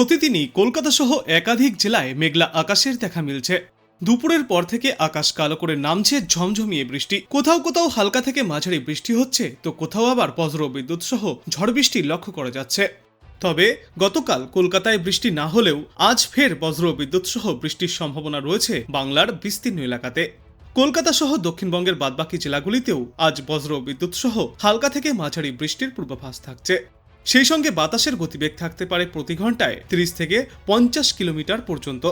প্রতিদিনই কলকাতা সহ একাধিক জেলায় মেঘলা আকাশের দেখা মিলছে। দুপুরের পর থেকে আকাশ কালো করে নামছে, ঝমঝমিয়ে বৃষ্টি। কোথাও কোথাও হালকা থেকে মাঝারি বৃষ্টি হচ্ছে, তো কোথাও আবার বজ্র বিদ্যুৎ সহ ঝড় বৃষ্টি লক্ষ্য করা যাচ্ছে। তবে গতকাল কলকাতায় বৃষ্টি না হলেও আজ ফের বজ্র বিদ্যুৎ সহ বৃষ্টির সম্ভাবনা রয়েছে বাংলার বিস্তীর্ণ এলাকাতে। কলকাতা সহ দক্ষিণবঙ্গের বাদবাকি জেলাগুলিতেও আজ বজ্র বিদ্যুৎ সহ হালকা থেকে মাঝারি বৃষ্টির পূর্বাভাস থাকছে। সেই সঙ্গে বাতাসের গতিবেগ থাকতে পারে প্রতি ঘন্টায় তিরিশ থেকে পঞ্চাশ কিলোমিটার পর্যন্ত।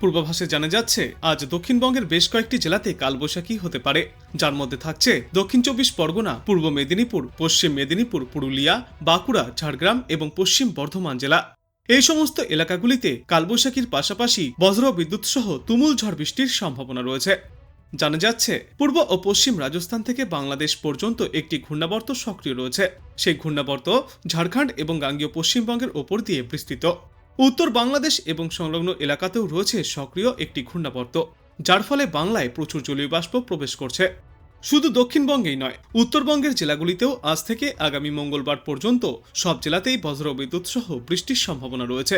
পূর্বাভাসে জানা যাচ্ছে, আজ দক্ষিণবঙ্গের বেশ কয়েকটি জেলাতে কালবৈশাখী হতে পারে। যার মধ্যে থাকছে দক্ষিণ চব্বিশ পরগনা, পূর্ব মেদিনীপুর, পশ্চিম মেদিনীপুর, পুরুলিয়া, বাঁকুড়া, ঝাড়গ্রাম এবং পশ্চিম বর্ধমান জেলা। এই সমস্ত এলাকাগুলিতে কালবৈশাখীর পাশাপাশি বজ্র বিদ্যুৎ সহ তুমুল ঝড় বৃষ্টির সম্ভাবনা রয়েছে। জানা যাচ্ছে, পূর্ব ও পশ্চিম রাজস্থান থেকে বাংলাদেশ পর্যন্ত একটি ঘূর্ণাবর্ত সক্রিয় রয়েছে। সেই ঘূর্ণাবর্ত ঝাড়খণ্ড এবং গাঙ্গীয় পশ্চিমবঙ্গের ওপর দিয়ে বিস্তৃত। উত্তর বাংলাদেশ এবং সংলগ্ন এলাকাতেও রয়েছে সক্রিয় একটি ঘূর্ণাবর্ত, যার ফলে বাংলায় প্রচুর জলীয় বাষ্প প্রবেশ করছে। শুধু দক্ষিণবঙ্গেই নয়, উত্তরবঙ্গের জেলাগুলিতেও আজ থেকে আগামী মঙ্গলবার পর্যন্ত সব জেলাতেই বজ্রবিদ্যুৎ সহ বৃষ্টির সম্ভাবনা রয়েছে।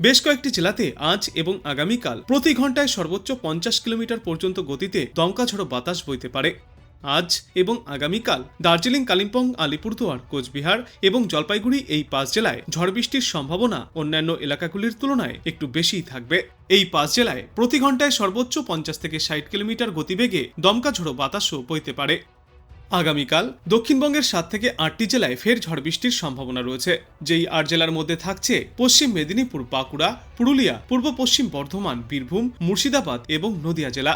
বেশ কয়েকটি জেলাতে আজ এবং আগামীকাল প্রতি ঘন্টায় সর্বোচ্চ পঞ্চাশ কিলোমিটার পর্যন্ত গতিতে দমকা ঝড়ো বাতাস বইতে পারে। আজ এবং আগামীকাল দার্জিলিং, কালিম্পং, আলিপুরদুয়ার, কোচবিহার এবং জলপাইগুড়ি এই পাঁচ জেলায় ঝড় বৃষ্টির সম্ভাবনা অন্যান্য এলাকাগুলির তুলনায় একটু বেশিই থাকবে। এই পাঁচ জেলায় প্রতি ঘন্টায় সর্বোচ্চ পঞ্চাশ থেকে ষাট কিলোমিটার গতিবেগে দমকা ঝোড়ো বাতাসও বইতে পারে। আগামীকাল দক্ষিণবঙ্গের সাত থেকে আটটি জেলায় ফের ঝড় বৃষ্টির সম্ভাবনা রয়েছে। যেই আট জেলার মধ্যে থাকছে পশ্চিম মেদিনীপুর, বাঁকুড়া, পুরুলিয়া, পূর্ব পশ্চিম বর্ধমান, বীরভূম, মুর্শিদাবাদ এবং নদিয়া জেলা।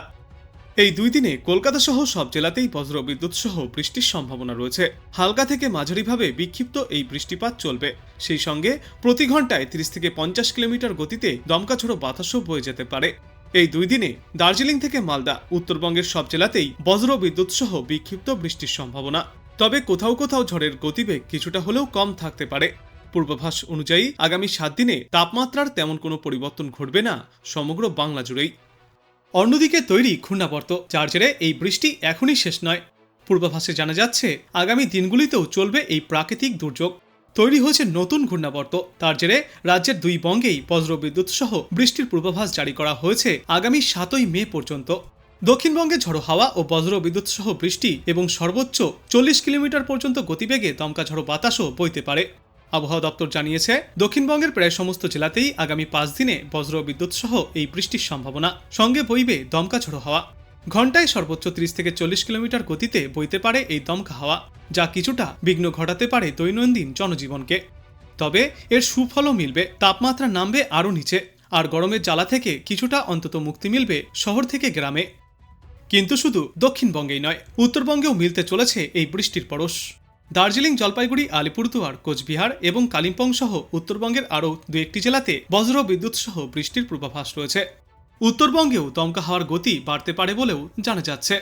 এই দুই দিনে কলকাতা সহ সব জেলাতেই বজ্র বিদ্যুৎ সহ বৃষ্টির সম্ভাবনা রয়েছে। হালকা থেকে মাঝারিভাবে বিক্ষিপ্ত এই বৃষ্টিপাত চলবে। সেই সঙ্গে প্রতি ঘন্টায় তিরিশ থেকে পঞ্চাশ কিলোমিটার গতিতে দমকা ঝোড়ো বাতাসও বয়ে যেতে পারে। এই দুই দিনে দার্জিলিং থেকে মালদা, উত্তরবঙ্গের সব জেলাতেই বজ্র বিদ্যুৎ সহ বিক্ষিপ্ত বৃষ্টির সম্ভাবনা। তবে কোথাও কোথাও ঝড়ের গতিবেগ কিছুটা হলেও কম থাকতে পারে। পূর্বাভাস অনুযায়ী আগামী সাত দিনে তাপমাত্রার তেমন কোনো পরিবর্তন ঘটবে না সমগ্র বাংলা জুড়েই। অন্যদিকে তৈরি ঘূর্ণাবর্ত, যার জেরে এই বৃষ্টি এখনই শেষ নয়। পূর্বাভাসে জানা যাচ্ছে, আগামী দিনগুলিতেও চলবে এই প্রাকৃতিক দুর্যোগ। তৈরি হয়েছে নতুন ঘূর্ণাবর্ত। তার জেরে রাজ্যের দুই বঙ্গেই বজ্রবিদ্যুৎ সহ বৃষ্টির পূর্বাভাস জারি করা হয়েছে আগামী সাতই মে পর্যন্ত। দক্ষিণবঙ্গে ঝড়ো হাওয়া ও বজ্র বিদ্যুৎ সহ বৃষ্টি এবং সর্বোচ্চ চল্লিশ কিলোমিটার পর্যন্ত গতিবেগে দমকা ঝড়ো বাতাসও বইতে পারে। আবহাওয়া দপ্তর জানিয়েছে, দক্ষিণবঙ্গের প্রায় সমস্ত জেলাতেই আগামী পাঁচ দিনে বজ্র বিদ্যুৎ সহ এই বৃষ্টির সম্ভাবনা। সঙ্গে বইবে দমকা ঝোড়ো হাওয়া। ঘন্টায় সর্বোচ্চ ত্রিশ থেকে চল্লিশ কিলোমিটার গতিতে বইতে পারে এই দমকা হাওয়া। যা কিছুটা বিঘ্ন ঘটাতে পারে দৈনন্দিন জনজীবনকে। তবে এর সুফলও মিলবে, তাপমাত্রা নামবে আরও নিচে, আর গরমের জ্বালা থেকে কিছুটা অন্তত মুক্তি মিলবে শহর থেকে গ্রামে। কিন্তু শুধু দক্ষিণবঙ্গেই নয়, উত্তরবঙ্গেও মিলতে চলেছে এই বৃষ্টির পরশ। দার্জিলিং, জলপাইগুড়ি, আলিপুরদুয়ার, কোচবিহার এবং কালিম্পং সহ উত্তরবঙ্গের আরও দু একটি জেলাতে বজ্র বিদ্যুৎ সহ বৃষ্টির পূর্বাভাস রয়েছে। উত্তরবঙ্গেও দমকা হওয়ার গতি বাড়তে পারে বলেও জানা যাচ্ছে।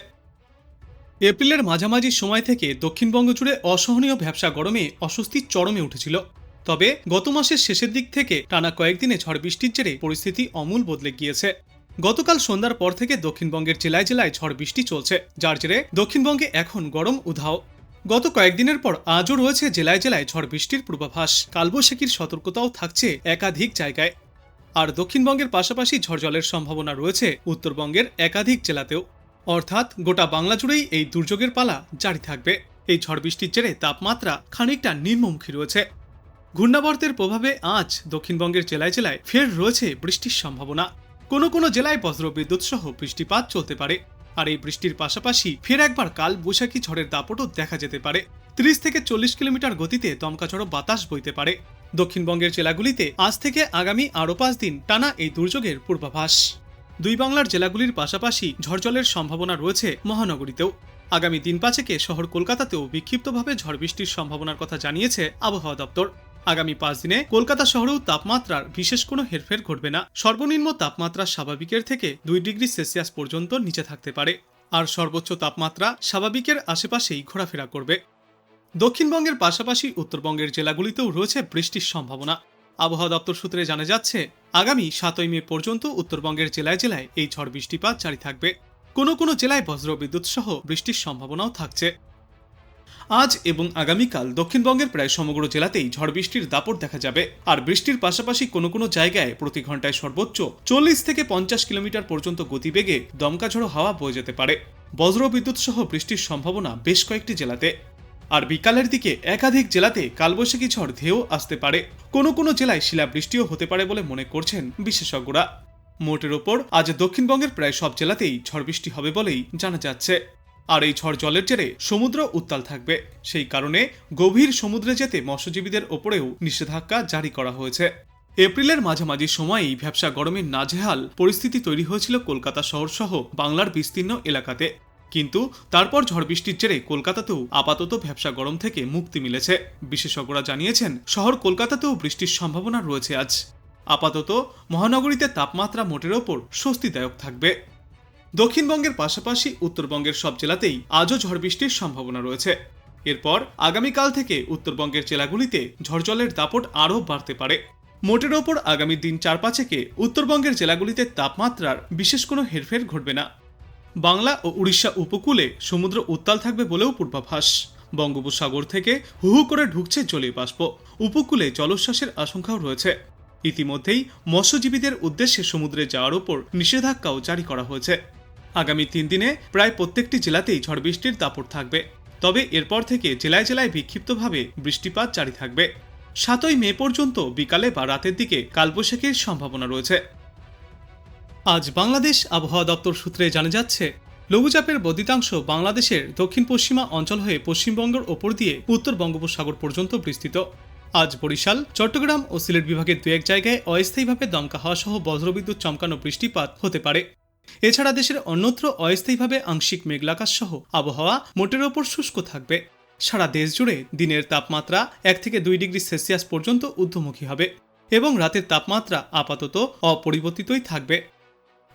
এপ্রিলের মাঝামাঝি সময় থেকে দক্ষিণবঙ্গ জুড়ে অসহনীয় ব্যবসা গরমে অস্বস্তির চরমে উঠেছিল। তবে গত মাসের শেষের দিক থেকে টানা কয়েকদিনে ঝড় বৃষ্টির জেরে পরিস্থিতি অমূল বদলে গিয়েছে। গতকাল সন্ধ্যার পর থেকে দক্ষিণবঙ্গের জেলায় জেলায় ঝড় বৃষ্টি চলছে, যার জেরে দক্ষিণবঙ্গে এখন গরম উধাও। গত কয়েকদিনের পর আজও রয়েছে জেলায় জেলায় ঝড় বৃষ্টির পূর্বাভাস। কালবৈশাখীর সতর্কতাও থাকছে একাধিক জায়গায়। আর দক্ষিণবঙ্গের পাশাপাশি ঝড় জলের সম্ভাবনা রয়েছে উত্তরবঙ্গের একাধিক জেলাতেও। অর্থাৎ গোটা বাংলা জুড়েই এই দুর্যোগের পালা জারি থাকবে। এই ঝড় বৃষ্টির জেরে তাপমাত্রা খানিকটা নিম্নমুখী রয়েছে। ঘূর্ণাবর্তের প্রভাবে আজ দক্ষিণবঙ্গের জেলায় জেলায় ফের রয়েছে বৃষ্টির সম্ভাবনা। কোনো কোনো জেলায় বজ্রবিদ্যুৎ সহ বৃষ্টিপাত চলতে পারে। আর এই বৃষ্টির পাশাপাশি ফের একবার কাল বৈশাখী ঝড়ের দাপটও দেখা যেতে পারে। ত্রিশ থেকে চল্লিশ কিলোমিটার গতিতে দমকা ঝড়ো বাতাস বইতে পারে। দক্ষিণবঙ্গের জেলাগুলিতে আজ থেকে আগামী আরও পাঁচ দিন টানা এই দুর্যোগের পূর্বাভাস। দুই বাংলার জেলাগুলির পাশাপাশি ঝড়জলের সম্ভাবনা রয়েছে মহানগরীতেও। আগামী দিন পাঁচেকে শহর কলকাতাতেও বিক্ষিপ্তভাবে ঝড় বৃষ্টির সম্ভাবনার কথা জানিয়েছে আবহাওয়া দপ্তর। আগামী পাঁচ দিনে কলকাতা শহরেও তাপমাত্রার বিশেষ কোনো হেরফের ঘটবে না। সর্বনিম্ন তাপমাত্রা স্বাভাবিকের থেকে দুই ডিগ্রি সেলসিয়াস পর্যন্ত নিচে থাকতে পারে। আর সর্বোচ্চ তাপমাত্রা স্বাভাবিকের আশেপাশেই ঘোরাফেরা করবে। দক্ষিণবঙ্গের পাশাপাশি উত্তরবঙ্গের জেলাগুলিতেও রয়েছে বৃষ্টির সম্ভাবনা। আবহাওয়া দপ্তর সূত্রে জানা যাচ্ছে, আগামী সাতই মে পর্যন্ত উত্তরবঙ্গের জেলায় জেলায় এই ঝড় বৃষ্টিপাত জারি থাকবে। কোনো কোনো জেলায় বজ্র বিদ্যুৎ সহ বৃষ্টির সম্ভাবনাও থাকছে। আজ এবং আগামীকাল দক্ষিণবঙ্গের প্রায় সমগ্র জেলাতেই ঝড় বৃষ্টির দাপট দেখা যাবে। আর বৃষ্টির পাশাপাশি কোনো কোনো জায়গায় প্রতি ঘন্টায় সর্বোচ্চ চল্লিশ থেকে পঞ্চাশ কিলোমিটার পর্যন্ত গতিবেগে দমকা ঝড়ো হাওয়া বয়ে যেতে পারে। বজ্র বিদ্যুৎ সহ বৃষ্টির সম্ভাবনা বেশ কয়েকটি জেলাতে। আর বিকালের দিকে একাধিক জেলাতে কালবৈশাখী ঝড় ধেয়েও আসতে পারে। কোনো কোনো জেলায় শিলাবৃষ্টিও হতে পারে বলে মনে করছেন বিশেষজ্ঞরা। মোটের ওপর আজ দক্ষিণবঙ্গের প্রায় সব জেলাতেই ঝড় বৃষ্টি হবে বলেই জানা যাচ্ছে। আর এই ঝড় জলের জেরে সমুদ্র উত্তাল থাকবে। সেই কারণে গভীর সমুদ্রে যেতে মৎস্যজীবীদের ওপরেও নিষেধাজ্ঞা জারি করা হয়েছে। এপ্রিলের মাঝামাঝি সময়েই ভ্যাবসা গরমের নাজেহাল পরিস্থিতি তৈরি হয়েছিল কলকাতা শহর সহ বাংলার বিস্তীর্ণ এলাকাতে। কিন্তু তারপর ঝড় বৃষ্টির জেরে কলকাতাতেও আপাতত ভ্যাবসা গরম থেকে মুক্তি মিলেছে। বিশেষজ্ঞরা জানিয়েছেন, শহর কলকাতাতেও বৃষ্টির সম্ভাবনা রয়েছে আজ। আপাতত মহানগরীতে তাপমাত্রা মোটের ওপর স্বস্তিদায়ক থাকবে। দক্ষিণবঙ্গের পাশাপাশি উত্তরবঙ্গের সব জেলাতেই আজও ঝড় বৃষ্টির সম্ভাবনা রয়েছে। এরপর আগামীকাল থেকে উত্তরবঙ্গের জেলাগুলিতে ঝড়জলের দাপট আরও বাড়তে পারে। মোটের ওপর আগামী দিন চার পাঁচেকে উত্তরবঙ্গের জেলাগুলিতে তাপমাত্রার বিশেষ কোনো হেরফের ঘটবে না। বাংলা ও উড়িষ্যা উপকূলে সমুদ্র উত্তাল থাকবে বলেও পূর্বাভাস। বঙ্গোপসাগর থেকে হু হু করে ঢুকছে জলীয় বাষ্প। উপকূলে জলোচ্ছ্বাসের আশঙ্কাও রয়েছে। ইতিমধ্যেই মৎস্যজীবীদের উদ্দেশ্যে সমুদ্রে যাওয়ার ওপর নিষেধাজ্ঞাও জারি করা হয়েছে। আগামী তিন দিনে প্রায় প্রত্যেকটি জেলাতেই ঝড় বৃষ্টির দাপট থাকবে। তবে এরপর থেকে জেলায় জেলায় বিক্ষিপ্তভাবে বৃষ্টিপাত জারি থাকবে। সাতই মে পর্যন্ত বিকালে বা রাতের দিকে কালবৈশাখীর সম্ভাবনা রয়েছে। আজ বাংলাদেশ আবহাওয়া দপ্তর সূত্রে জানা যাচ্ছে, লঘুচাপের বর্ধিতাংশ বাংলাদেশের দক্ষিণ পশ্চিমা অঞ্চল হয়ে পশ্চিমবঙ্গের ওপর দিয়ে উত্তর বঙ্গোপসাগর পর্যন্ত বিস্তৃত। আজ বরিশাল, চট্টগ্রাম ও সিলেট বিভাগের দু এক জায়গায় অস্থায়ীভাবে দমকা হওয়া সহ বজ্রবিদ্যুৎ চমকানো বৃষ্টিপাত হতে পারে। এছাড়া দেশের অন্যত্র অস্থায়ীভাবে আংশিক মেঘলাকাশ সহ আবহাওয়া মোটের ওপর শুষ্ক থাকবে। সারা দেশ জুড়ে দিনের তাপমাত্রা এক থেকে দুই ডিগ্রি সেলসিয়াস পর্যন্ত ঊর্ধ্বমুখী হবে এবং রাতের তাপমাত্রা আপাতত অপরিবর্তিতই থাকবে।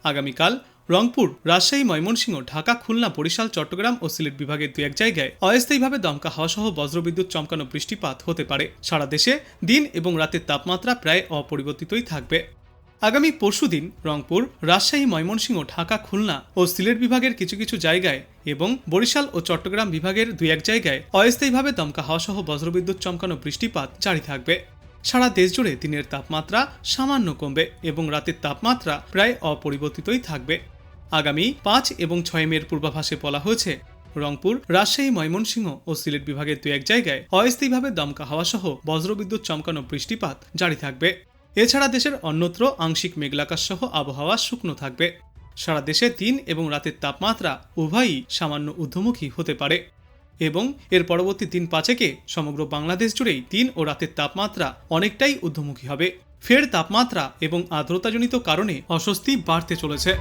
আগামীকাল রংপুর, রাজশাহী, ময়মনসিংহ, ঢাকা, খুলনা, বরিশাল, চট্টগ্রাম ও সিলেট বিভাগের দু এক জায়গায় অস্থায়ীভাবে দমকা হাওয়া সহ বজ্রবিদ্যুৎ চমকানো বৃষ্টিপাত হতে পারে। সারা দেশে দিন এবং রাতের তাপমাত্রা প্রায় অপরিবর্তিতই থাকবে। আগামী পরশুদিন রংপুর, রাজশাহী, ময়মনসিংহ, ঢাকা, খুলনা ও সিলেট বিভাগের কিছু কিছু জায়গায় এবং বরিশাল ও চট্টগ্রাম বিভাগের দুই এক জায়গায় অস্থায়ীভাবে দমকা হাওয়া সহ বজ্রবিদ্যুৎ চমকানো বৃষ্টিপাত জারি থাকবে। সারা দেশ জুড়ে দিনের তাপমাত্রা সামান্য কমবে এবং রাতের তাপমাত্রা প্রায় অপরিবর্তিতই থাকবে। আগামী পাঁচ এবং ছয় মের পূর্বাভাসে বলা হয়েছে, রংপুর, রাজশাহী, ময়মনসিংহ ও সিলেট বিভাগের দু এক জায়গায় অস্থায়ীভাবে দমকা হাওয়া সহ বজ্রবিদ্যুৎ চমকানো বৃষ্টিপাত জারি থাকবে। এছাড়া দেশের অন্যত্র আংশিক মেঘলাকাশ সহ আবহাওয়া শুকনো থাকবে। সারা দেশে দিন এবং রাতের তাপমাত্রা উভয়ই সামান্য ঊর্ধ্বমুখী হতে পারে। এবং এর পরবর্তী দিন পাঁচেকে সমগ্র বাংলাদেশ জুড়েই দিন ও রাতের তাপমাত্রা অনেকটাই ঊর্ধ্বমুখী হবে। ফের তাপমাত্রা এবং আর্দ্রতাজনিত কারণে অস্বস্তি বাড়তে চলেছে।